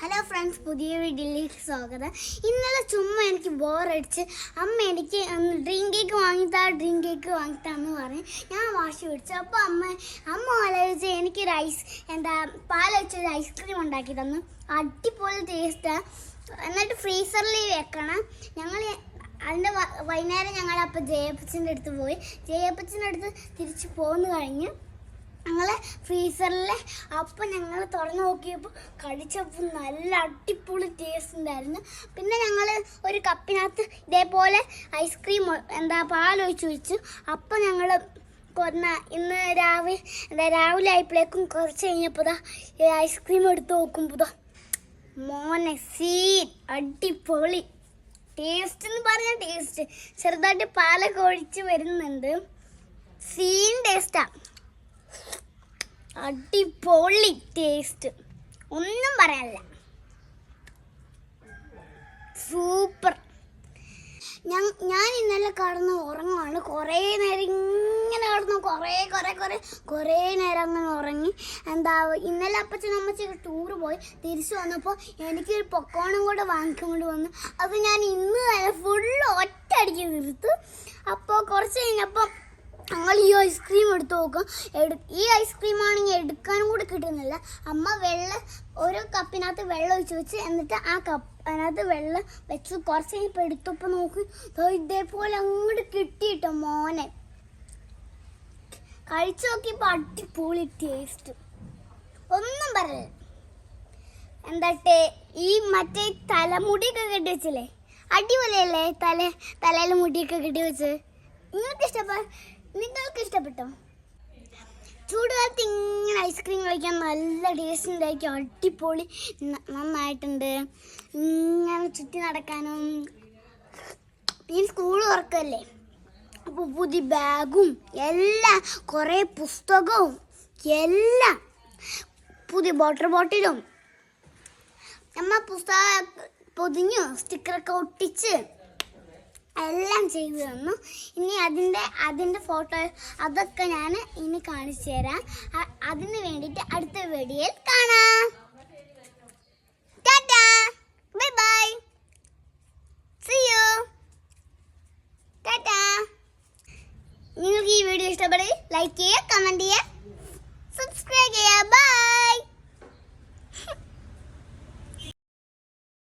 Hello friends പുതിയ വീഡിയോയിലേക്ക് സ്വാഗതം. ഇന്നലെ ചുമ്മാ എനിക്ക് ബോറടിച്ച് അമ്മ എനിക്ക് ഡ്രീം കേക്ക് വാങ്ങിത്താ ഡ്രീം കേക്ക് വാങ്ങിത്താന്ന് പറഞ്ഞ് ഞാൻ വാശി പിടിച്ചു അപ്പോൾ അമ്മ അമ്മ ആലോചിച്ച് എനിക്കൊരു ഐസ് എന്താ പാൽ വെച്ചൊരു ഐസ്ക്രീം ഉണ്ടാക്കി തന്നു. അടിപൊളി ടേസ്റ്റാണ് എന്നിട്ട് ഫ്രീസറിൽ വെക്കണം. ഞങ്ങൾ അതിന്റെ വൈകുന്നേരം ഞങ്ങൾ അപ്പോൾ ജയപ്പച്ചന്റെ അടുത്ത് പോയി. ജയപ്പച്ചന്റെ അടുത്ത് തിരിച്ച് പോന്നു കഴിഞ്ഞ് ഞങ്ങൾ ഫ്രീസറിലെ അപ്പം ഞങ്ങൾ തുറന്നു നോക്കിയപ്പോൾ കടിച്ചപ്പോൾ നല്ല അടിപൊളി ടേസ്റ്റ് ഉണ്ടായിരുന്നു. പിന്നെ ഞങ്ങൾ ഒരു കപ്പിനകത്ത് ഇതേപോലെ ഐസ്ക്രീം എന്താ പാലൊഴിച്ച് വെച്ചു. അപ്പം ഞങ്ങൾ കൊന്ന ഇന്ന് രാവിലെ എന്താ രാവിലെ ആയപ്പോഴേക്കും കുറച്ച് കഴിഞ്ഞപ്പോൾ ദാ ഈ ഐസ്ക്രീം എടുത്ത് നോക്കുമ്പോൾ മോനെ സീൻ അടിപൊളി. ടേസ്റ്റ് എന്ന് പറഞ്ഞാൽ ടേസ്റ്റ് ചെറുതായിട്ട് പാലൊക്കെ ഒഴിച്ച് വരുന്നുണ്ട്. സീൻ ടേസ്റ്റാ അടിപൊളി ടേസ്റ്റ് ഒന്നും പറയാനില്ല. സൂപ്പർ ഞാൻ ഞാൻ ഇന്നലെ കടന്ന് ഉറങ്ങുവാണ്. കുറേ നേരം ഇങ്ങനെ കടന്നു കുറേ കുറേ കുറേ കുറേ നേരം അങ്ങനെ ഉറങ്ങി. എന്താ ഇന്നലെ അപ്പച്ചൻ അമ്മച്ചൊക്കെ ടൂറ് പോയി. തിരിച്ചു വന്നപ്പോൾ എനിക്കൊരു പൊക്കോണും കൂടെ വാങ്ങിക്കൊണ്ട് വന്നു. അത് ഞാൻ ഇന്ന് തന്നെ ഫുള്ള് ഒറ്റയടിക്ക് തീർത്തു. അപ്പോൾ കുറച്ച് കഴിഞ്ഞപ്പോൾ ഞങ്ങൾ ഈ ഐസ്ക്രീം എടുത്ത് നോക്കും. എടു ഈ ഐസ്ക്രീം ആണെങ്കിൽ എടുക്കാനും കൂടി കിട്ടുന്നില്ല. അമ്മ വെള്ളം ഓരോ കപ്പിനകത്ത് വെള്ളം ഒഴിച്ച് വെച്ച് എന്നിട്ട് ആ കപ്പ് അതിനകത്ത് വെള്ളം വെച്ച് കുറച്ച് കഴിഞ്ഞപ്പോൾ എടുത്തപ്പോൾ നോക്കി. ഇതേപോലെ അങ്ങോട്ട് കിട്ടിയിട്ടോ മോനെ. കഴിച്ചു നോക്കിയപ്പോൾ അടിപൊളി ടേസ്റ്റ് ഒന്നും പറയല്ല. എന്താട്ടെ ഈ മറ്റേ തലമുടിയൊക്കെ കെട്ടി വെച്ചില്ലേ? അടിപൊളിയല്ലേ തല തലയിൽ മുടിയൊക്കെ കെട്ടി വെച്ച്? നിങ്ങൾക്ക് ഇഷ്ടപ്പെട്ട നിങ്ങൾക്ക് ഇഷ്ടപ്പെട്ടോ ചൂടുകാലത്ത് ഇങ്ങനെ ഐസ്ക്രീം കഴിക്കാൻ നല്ല ടേസ്റ്റ് ഉണ്ടായിരിക്കും. അടിപൊളി. നന്നായിട്ടുണ്ട്. ഇങ്ങനെ ചുറ്റി നടക്കാനും. ഈ സ്കൂൾ തുറക്കല്ലേ? അപ്പോൾ പുതിയ ബാഗും എല്ലാ കുറേ പുസ്തകവും എല്ലാം പുതിയ വാട്ടർ ബോട്ടിലും നമ്മ പുസ്തക പൊതിഞ്ഞു സ്റ്റിക്കറൊക്കെ ഒട്ടിച്ച് എല്ലാം ചെയ്തു തന്നു. ഇനി അതിന്റെ അതിന്റെ ഫോട്ടോ അതൊക്കെ ഞാൻ ഇനി കാണിച്ചു തരാം. അതിന് വേണ്ടിയിട്ട് അടുത്ത വീഡിയോയിൽ കാണാം. ടാറ്റാ. നിങ്ങൾക്ക് ഈ വീഡിയോ ഇഷ്ടപ്പെടുക ലൈക്ക് ചെയ്യുക കമന്റ് ചെയ്യുക.